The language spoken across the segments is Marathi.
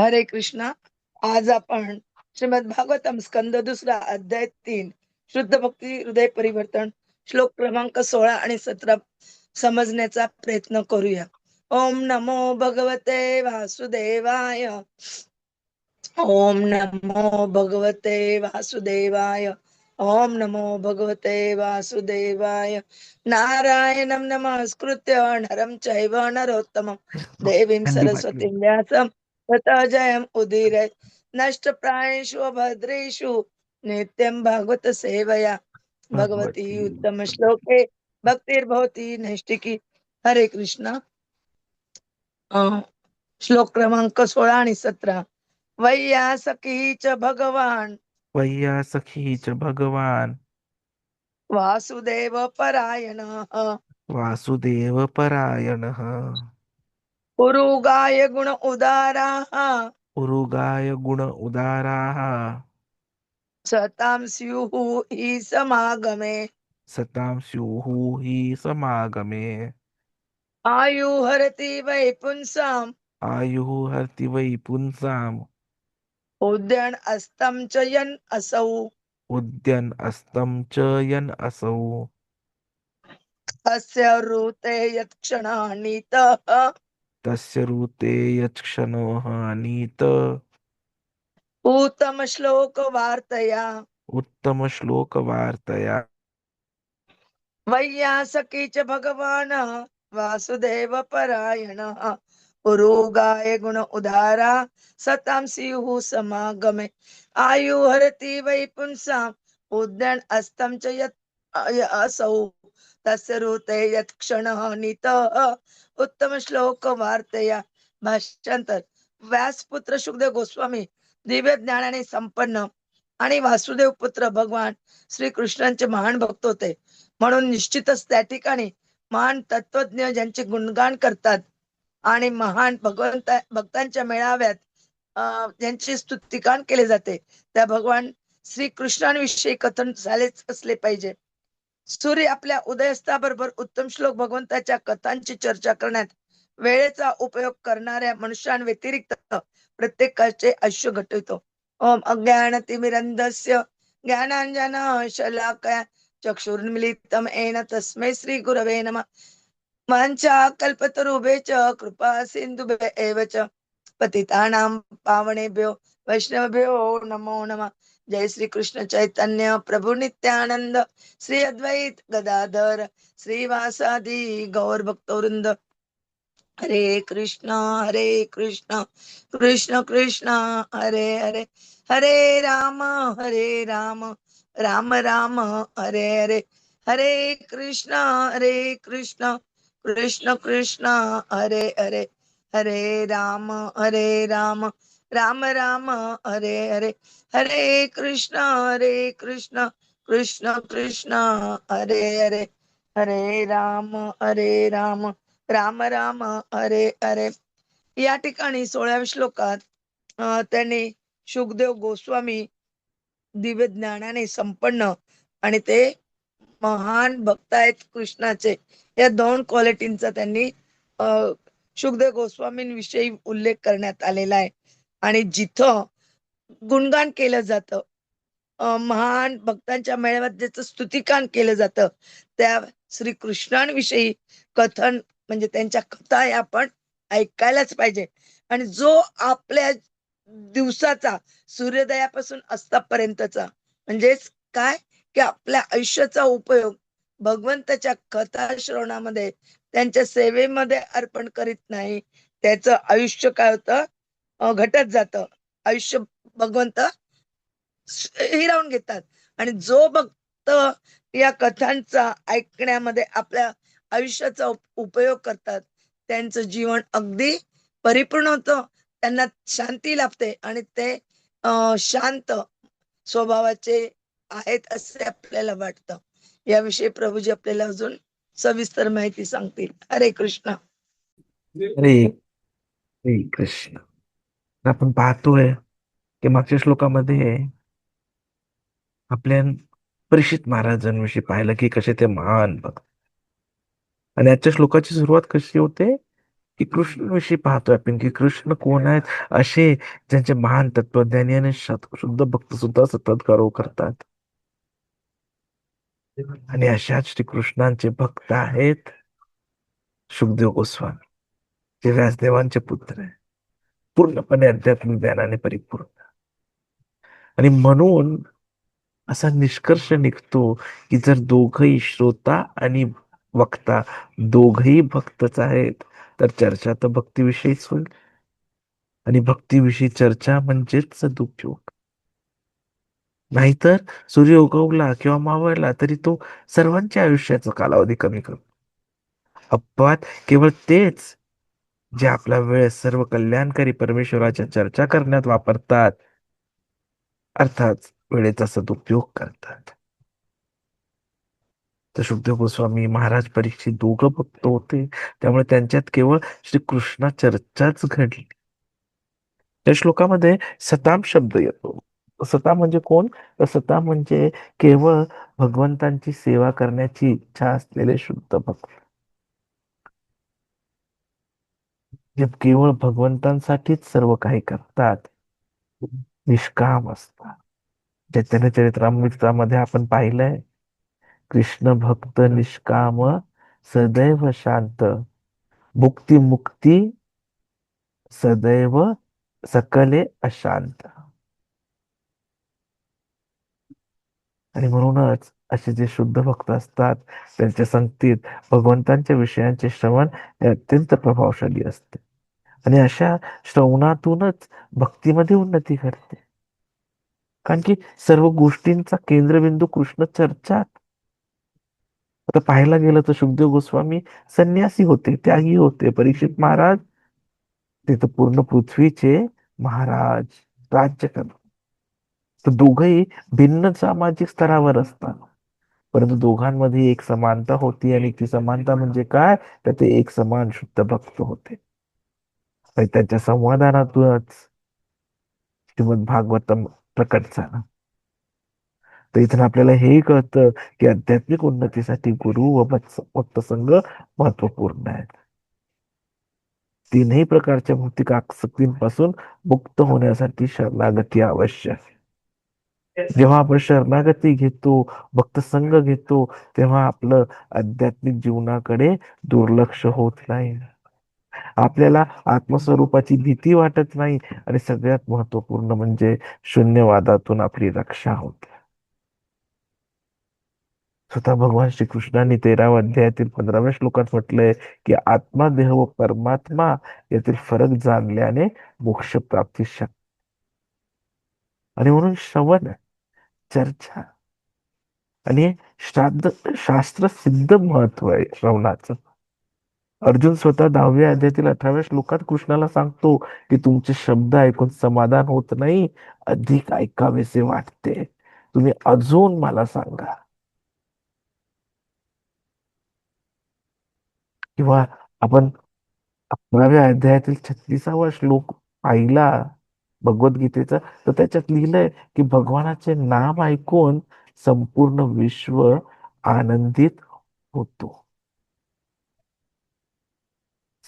हरे कृष्णा. आज आपण श्रीमद भागवतम स्कंद दुसरा अध्याय तीन. शुद्ध भक्ती हृदय परिवर्तन श्लोक क्रमांक सोळा आणि सतरा समजण्याचा प्रयत्न करूया. ओम नमो भगवते वासुदेवाय. ओम नमो भगवते वासुदेवाय. ओम नमो भगवते वासुदेवाय. नारायणं नमस्कृत्य नरं चैव नरोत्तमं. देवीं हल्ली सरस्वतीं व्यासं ततः जयम् उदीरय नष्टप्रायेषु भद्रेषु नित्यं भागवत सेवया। भगवती उत्तम श्लोके। भक्तिर्भवती नैष्टिकी हरे कृष्णा। श्लोक क्रमांक सोळा आणि सतरा। वैयासकी च भगवान। वय्या सखी च भगवान। वासुदेव परायण। वासुदेव परायणः। पुरुगाय गुण उदारा उरुगाय गुण उदाराः सतां स्युः हि समागमे सतां स्युः हि समागमे आयुहरति वै पुंसाम् आयुः हर्ति वै पुंसाम् उद्यन अस्तं च यन् असौ उद्यन् अस्तं च यन् असौ अस्य ऋते यत्क्षणानीतः तस्य ऋते यत्क्षणोः नीत उत्तम श्लोक वार्तया उत्तमश्लोकवार्तया। वैयासकी च भगवान वासुदेव परायणः पुरुगाय गुण उदारा सतां स्युः समागमे। आयुहरति वै पुंसाम् उद्यन् अस्तं च यत् असौ। तस्य ऋते यत् क्षणः नीतः उत्तम श्लोक वार्तया. भाषांतर व्यासपुत्र सुखदेव गोस्वामी दिव्य ज्ञानाने संपन्न आणि वासुदेव पुत्र भगवान श्री कृष्णांचे महान भक्त होते. म्हणून निश्चितच त्या ठिकाणी महान तत्वज्ञ ज्यांचे गुणगान करतात आणि महान भगवंत भक्तांच्या मेळाव्यात अं, ज्यांची स्तुतिकान केले जाते त्या भगवान श्री कृष्णांविषयी कथन झालेच असले पाहिजे. सूर्य आपल्या उदयस्ताबरोबर उत्तम श्लोक भगवंताच्या कथांची चर्चा करण्यात वेळेचा उपयोग करणाऱ्या मनुष्यांव्यतिरिक्त प्रत्येकाचे आयुष्य घटवितो. ओम अज्ञानतिमिरंधस्य ज्ञानांजन शलाकया चक्षुर्मिलितम एन तस्मै श्री गुरवे नमः। मांचा कल्पतरुभे च कृपा सिंधुभे एव च पतितानां पावनेभ्यो वैष्णवभ्यो नमो नमः। जय श्री कृष्ण चैतन्य प्रभु नित्यानंद श्री अद्वैत गदाधर श्रीवासादि गौर भक्तवृंद हरे कृष्ण हरे कृष्ण कृष्ण कृष्ण हरे हरे हरे राम हरे राम राम राम हरे हरे हरे कृष्ण हरे कृष्ण कृष्ण कृष्ण हरे हरे हरे राम हरे राम राम राम हरे हरे हरे कृष्ण हरे कृष्ण कृष्ण कृष्ण हरे हरे हरे राम हरे राम राम राम हरे हरे. या ठिकाणी सोळाव्या श्लोकात त्यांनी सुखदेव गोस्वामी दिव्य ज्ञानाने संपन्न आणि ते महान भक्त आहेत कृष्णाचे. या दोन क्वालिटींचा त्यांनी अं, सुखदेव गोस्वामींविषयी उल्लेख करण्यात आलेला आहे. आणि जिथं गुणगान केलं जातं. महान भक्तांच्या मेळाव्यात ज्याचं स्तुतिकान केलं जातं त्या श्री कृष्णांविषयी कथन म्हणजे त्यांच्या कथा या आपण ऐकायलाच पाहिजे. आणि जो आपल्या दिवसाचा सूर्योदयापासून अस्तापर्यंतचा म्हणजेच काय? की आपल्या आयुष्याचा उपयोग भगवंताच्या कथा श्रवणामध्ये त्यांच्या सेवेमध्ये अर्पण करीत नाही त्याचं आयुष्य काय होतं? घटत जातं. आयुष्य भगवंत हिरावून घेतात. आणि जो भक्त या कथांचा ऐकण्यामध्ये आपल्या आयुष्याचा उपयोग करतात त्यांचं जीवन अगदी परिपूर्ण होतं त्यांना शांती लाभते आणि ते शांत स्वभावाचे आहेत असे आपल्याला वाटतं. याविषयी प्रभूजी आपल्याला अजून सविस्तर माहिती सांगतील. हरे कृष्ण. हरे कृष्ण. आपण पाहतोय की मागच्या श्लोकामध्ये आपल्या परीक्षित महाराजांविषयी पाहिलं की कसे ते महान भक्त आणि आजच्या श्लोकाची सुरुवात कशी होते? की कृष्णविषयी पाहतोय आपण की कृष्ण कोण आहेत? असे ज्यांचे महान तत्वज्ञानी आणि शुद्ध भक्त सुद्धा सतत गौरव करतात. आणि अशाच श्रीकृष्णांचे भक्त आहेत सुखदेव गोस्वामी जे व्यासदेवांचे पुत्र आहे पूर्णपणे अध्यात्मिक ज्ञानाने परिपूर्ण. आणि म्हणून असा निष्कर्ष निघतो की जर दोघही श्रोता आणि वक्ता दोघही भक्तच आहेत तर चर्चा तर भक्तीविषयीच होईल. आणि भक्तीविषयी चर्चा म्हणजेच सदुपयोग. नाहीतर सूर्य उगवला किंवा मावळला तरी तो सर्वांच्या आयुष्याचा कालावधी कमी करतो. अपवाद केवळ तेच जे आपला वेळ सर्व कल्याणकारी परमेश्वराच्या चर्चा करण्यात वापरतात. अर्थात वेळेचा सदुपयोग करतात. तर शुभदेव गोस्वामी महाराज परीक्षित दोघं भक्त होते. त्यामुळे त्यांच्यात केवळ श्रीकृष्ण चर्चाच घडली. त्या श्लोकामध्ये सताम शब्द येतो. सता म्हणजे कोण? तर सता म्हणजे केवळ भगवंतांची सेवा करण्याची इच्छा असलेले शुद्ध भक्त. जे केवळ भगवंतांसाठीच सर्व काही करतात. निष्काम असतात चैतन्य चरित्रामृतामध्ये आपण पाहिलंय कृष्ण भक्त निष्काम सदैव शांत. मुक्ती मुक्ती सदैव सकले अशांत. आणि म्हणूनच असे जे शुद्ध भक्त असतात त्यांच्या संगतीत भगवंतांच्या विषयांचे श्रवण हे अत्यंत प्रभावशाली असते. आणि अशा श्रवणातूनच भक्तीमध्ये उन्नती घडते. कारण की सर्व गोष्टींचा केंद्रबिंदू कृष्ण चर्चात. आता पाहायला गेलं तर सुखदेव गोस्वामी संन्यासी होते त्यागी होते. परीक्षित महाराज ते तर पूर्ण पृथ्वीचे महाराज राज्य करतात. तर दोघही भिन्न सामाजिक स्तरावर असतात. परंतु दोघांमध्ये एक समानता होती आणि ती समानता म्हणजे काय? तर ते एक समान शुद्ध भक्त होते. त्यांच्या संवादानातूनच श्रीमद भागवतम प्रकट झाला. तर इथून आपल्याला हे कळतं की आध्यात्मिक उन्नतीसाठी गुरु व भक्त संघ महत्त्वपूर्ण आहेत. तीनही प्रकारच्या भौतिक आसक्तींपासून मुक्त होण्यासाठी शरणागती आवश्यक आहे. जेव्हा आपण शरणागती घेतो भक्त संघ घेतो तेव्हा आपलं आध्यात्मिक जीवनाकडे दुर्लक्ष होत नाही. आपल्याला आत्मस्वरूपाची भीती वाटत नाही. आणि सगळ्यात महत्त्वपूर्ण म्हणजे शून्यवादातून आपली रक्षा होते. स्वतः भगवान श्रीकृष्णांनी तेराव्या अध्यायातील पंधराव्या श्लोकात म्हटलंय की आत्मा देह व परमात्मा यातील फरक जाणल्याने मोक्ष प्राप्ती शक्य आणि म्हणून श्रवण चर्चा आणि श्राद्ध शास्त्र सिद्ध महत्त्व आहे श्रवणाचं. अर्जुन स्वतः दहाव्या अध्यायातील अठराव्या श्लोकात कृष्णाला सांगतो की तुमचे शब्द ऐकून समाधान होत नाही अधिक ऐकावेसे वाटते. तुम्ही अजून मला सांगा. किंवा आपण अकराव्या अध्यायातील छत्तीसावा श्लोक पाहिला भगवद्गीतेचा तर त्याच्यात लिहिलंय की भगवानाचे नाम ऐकून संपूर्ण विश्व आनंदित होतो.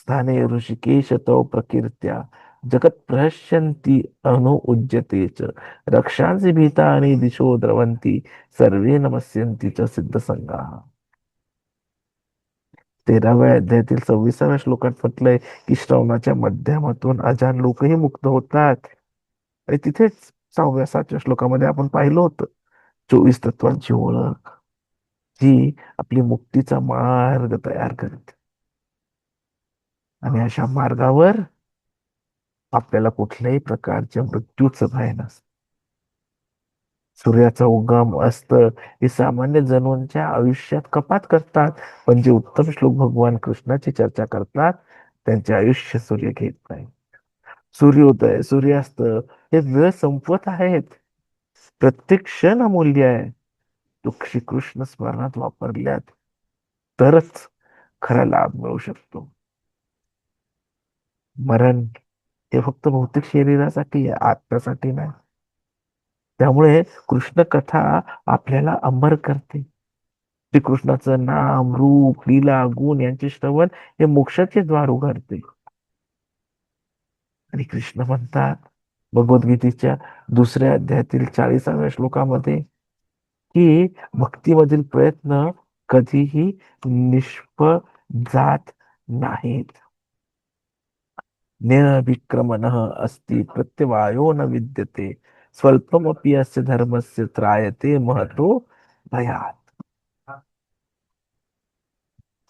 स्थाने ऋषिकेश तव प्रकीर्त्या। जगत प्रहस्यन्ती अनु उज्जतेच रक्षांसी भीता आणि दिशो द्रवंती सर्वे नमस्यंती च सिद्ध तेराव्या अध्यायातील सव्वीसाव्या श्लोकात म्हटलंय की श्रवणाच्या माध्यमातून अजान लोकही मुक्त होतात. आणि तिथेच सहाव्या सातव्या श्लोकामध्ये आपण पाहिलं होतं चोवीस तत्वांची ओळख जी आपली मुक्तीचा मार्ग तयार करते. आणि अशा मार्गावर आपल्याला कुठल्याही प्रकारच्या मृत्यूचं भय नसतं. सूर्याचा उगम अस्त हे सामान्य जणूंच्या आयुष्यात कपात करतात. पण जे उत्तम श्लोक भगवान कृष्णाची चर्चा करतात त्यांचे आयुष्य सूर्य घेत नाही. सूर्योदय सूर्यास्त हे वेळ संपवत आहेत. प्रत्येक क्षण अमूल्य आहे. तो श्रीकृष्ण स्मरणात वापरल्यात. तरच खरा लाभ मिळू शकतो. मरण हे फक्त भौतिक शरीरासाठी आहे आत्म्यासाठी नाही. त्यामुळे कृष्ण कथा आपल्याला अमर करते. श्रीकृष्णाचं नाम रूप लीला गुण यांचे श्रवण हे मोक्षाचे द्वार उघडते. आणि कृष्ण म्हणतात भगवद्गीतेच्या दुसऱ्या अध्यायातील चाळीसाव्या श्लोकामध्ये की भक्तीमधील प्रयत्न कधीही निष्फळ जात नाहीत. निरविक्रमण अस्ति प्रत्यवायो न विद्यते स्वल्पमपि अस्य धर्मस्य त्रायते महतो भयात।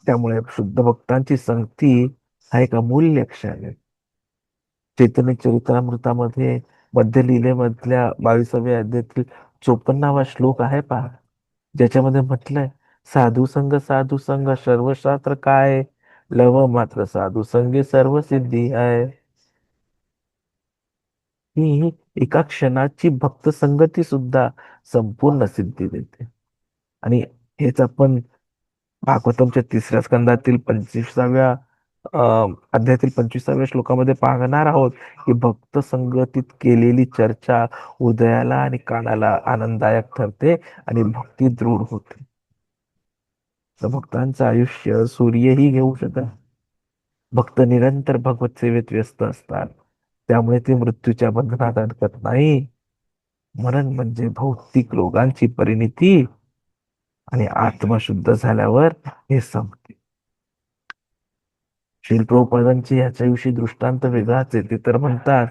त्यामुळे शुद्ध भक्तांची संगती हा एक अमूल्य क्षण आहे. चैतन्य चरित्रामृतामध्ये मध्य लीलेमधल्या बावीसाव्या अध्यायातील चोपन्नावा श्लोक आहे पहा ज्याच्यामध्ये म्हटलंय साधू संघ साधू संघ सर्वशास्त्र काय? लव मात्र साधू संगे सर्व सिद्धी आहे. ही एका क्षणाची भक्त संगती सुद्धा संपूर्ण सिद्धी देते. आणि हेच आपण भागवतमच्या तिसऱ्या स्कंदातील पंचवीसाव्या अध्यायातील पंचवीसाव्या श्लोकामध्ये पाहणार आहोत की भक्त संगतीत केलेली चर्चा हृदयाला आणि कानाला आनंददायक ठरते आणि भक्ती दृढ होते. भक्तांचं आयुष्य सूर्यही घेऊ शकत. भक्त निरंतर भगवत सेवेत व्यस्त असतात. त्यामुळे ते मृत्यूच्या बंधनात अडकत नाही. मरण म्हणजे भौतिक रोगांची परिणिती आणि आत्मशुद्ध झाल्यावर हे संपते. शिल्प्रभुपादांचे याच्याविषयी दृष्टांत वेगळाच आहे. ते तर म्हणतात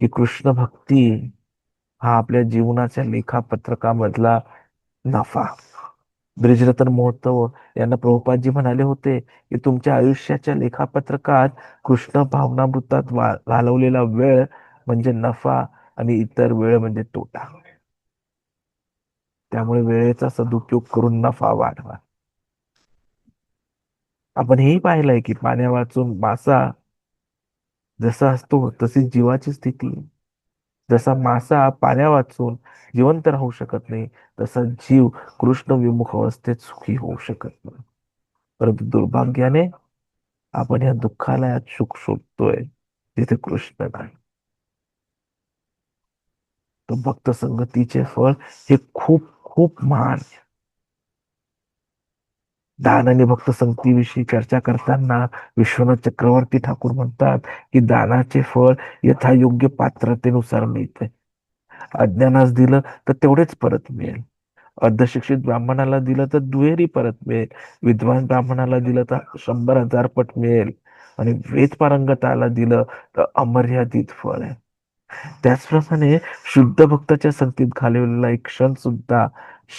की कृष्ण भक्ती हा आपल्या जीवनाच्या लेखापत्रकामधला नफा. ब्रिजरतन महोत्सव यांना प्रभुपादजी म्हणाले होते की तुमच्या आयुष्याच्या लेखापत्रकात कृष्ण भावनामृतात घालवलेला वेळ म्हणजे नफा आणि इतर वेळ म्हणजे तोटा. त्यामुळे वेळेचा सदुपयोग करून नफा वाढवा. आपण हेही पाहिलंय की पाण्या वाचून मासा जसा असतो तशी जीवाची स्थिती जसा मासा पाण्या वाचून जिवंत राहू शकत नाही तसा जीव कृष्ण विमुख अवस्थेत सुखी होऊ शकत नाही. परंतु दुर्भाग्याने आपण या दुःखालयात सुख शोधतोय तिथे कृष्ण नाही. तो भक्त संगतीचे फळ हे खूप खूप महान दान आणि भक्त संगतीविषयी चर्चा करताना विश्वनाथ चक्रवर्ती ठाकूर म्हणतात की दानाचे फळ यथा योग्य पात्रतेनुसार मिळते. अज्ञानास दिलं तर तेवढेच परत मिळेल. अर्धशिक्षित ब्राह्मणाला दिलं तर दुहेरी परत मिळेल. विद्वान ब्राह्मणाला दिलं तर शंभर हजार पट मिळेल. आणि वेद पारंगताला दिलं तर अमर्यादित फळ आहे. त्याचप्रमाणे शुद्ध भक्ताच्या संगतीत घालवलेला एक क्षण सुद्धा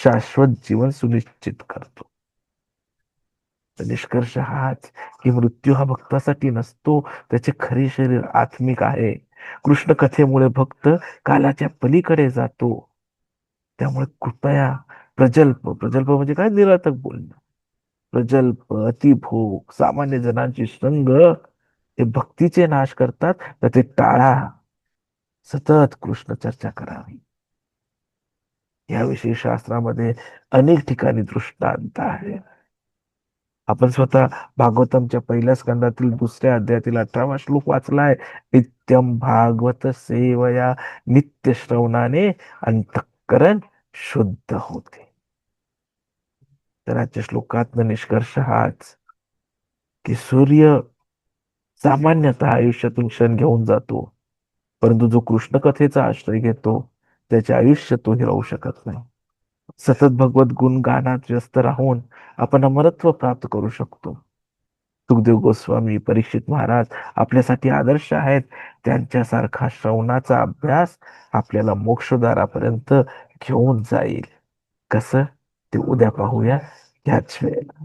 शाश्वत जीवन सुनिश्चित करतो. निष्कर्ष हाच की मृत्यू हा भक्तासाठी नसतो त्याचे खरे शरीर आत्मिक आहे. कृष्ण कथेमुळे भक्त कालाच्या पलीकडे जातो. त्यामुळे कृपया प्रजल्प प्रजल्प म्हणजे काय? निरातक बोलणं. प्रजल्प अतिभोग सामान्य जनांची संग हे भक्तीचे नाश करतात तर ते टाळा. सतत कृष्ण चर्चा करावी. याविषयी शास्त्रामध्ये अनेक ठिकाणी दृष्टांत आहे आपण स्वतः भागवतमच्या पहिल्या स्कंदातील दुसऱ्या अध्यायातील अठरावा श्लोक वाचलाय. नित्यम भागवत सेवया नित्य श्रवणाने अंतकरण शुद्ध होते. तर आजच्या श्लोकात निष्कर्ष हाच की सूर्य सामान्यतः आयुष्यातून क्षण घेऊन जातो परंतु जो कृष्ण कथेचा आश्रय घेतो त्याचे आयुष्य तो हिरवू शकत नाही. सतत भगवत गुण गानात व्यस्त राहून आपण अमरत्व प्राप्त करू शकतो. सुखदेव गोस्वामी परीक्षित महाराज आपल्यासाठी आदर्श आहेत. त्यांच्यासारखा श्रवणाचा अभ्यास आपल्याला मोक्षदारापर्यंत घेऊन जाईल. कसं? ते उद्या पाहूया. ह्याच वेळेला.